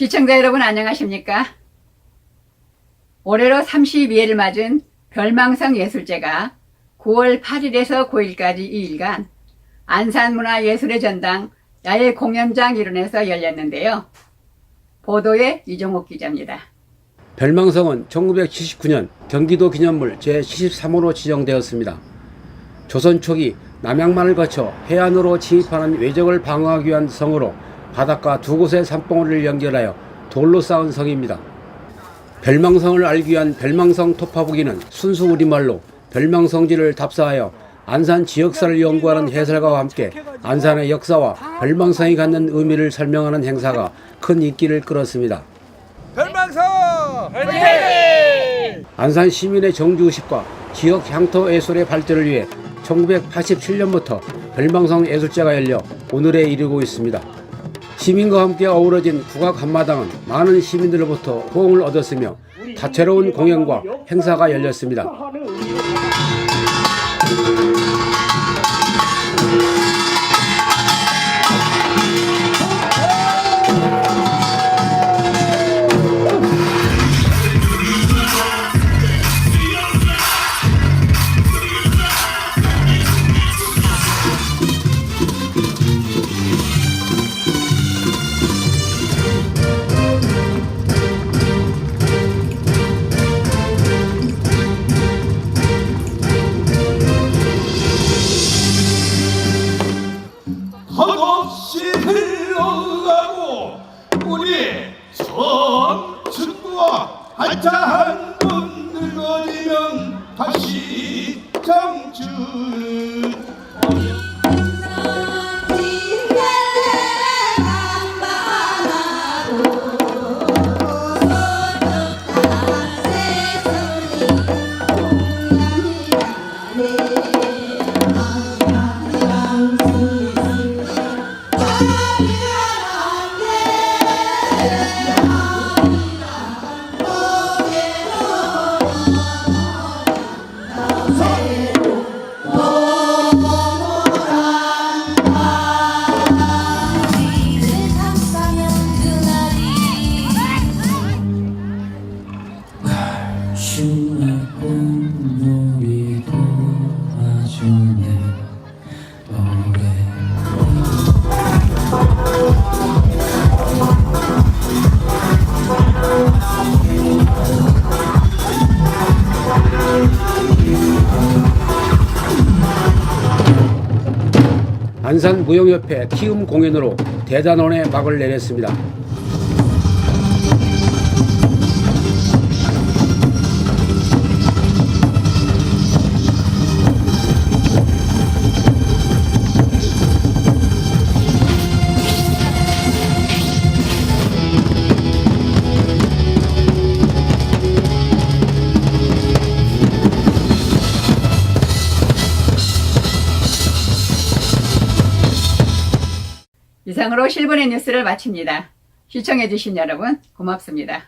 시청자 여러분 안녕하십니까? 올해로 32회를 맞은 별망성 예술제가 9월 8일에서 9일까지 2일간 안산문화예술의 전당 야외 공연장 일원에서 열렸는데요. 보도에 이종옥 기자입니다. 별망성은 1979년 경기도 기념물 제73호로 지정되었습니다. 조선 초기 남양만을 거쳐 해안으로 진입하는 외적을 방어하기 위한 성으로 바닷가 두 곳의 산봉우리를 연결하여 돌로 쌓은 성입니다. 별망성을 알기 위한 별망성 토파보기는 순수 우리말로 별망성지를 답사하여 안산 지역사를 연구하는 해설가와 함께 안산의 역사와 별망성이 갖는 의미를 설명하는 행사가 큰 인기를 끌었습니다. 별망성! 안산 시민의 정주의식과 지역 향토 예술의 발전을 위해 1987년부터 별망성 예술제가 열려 오늘에 이르고 있습니다. 시민과 함께 어우러진 국악 한마당은 많은 시민들로부터 호응을 얻었으며 다채로운 공연과 행사가 열렸습니다. 한없이 흘러가고 우리 전춘부와 한참 분 늙어지면 다시 장춘 안산 무용협회 키움 공연으로 대단원의 막을 내렸습니다. 이상으로 실분의 뉴스를 마칩니다. 시청해주신 여러분 고맙습니다.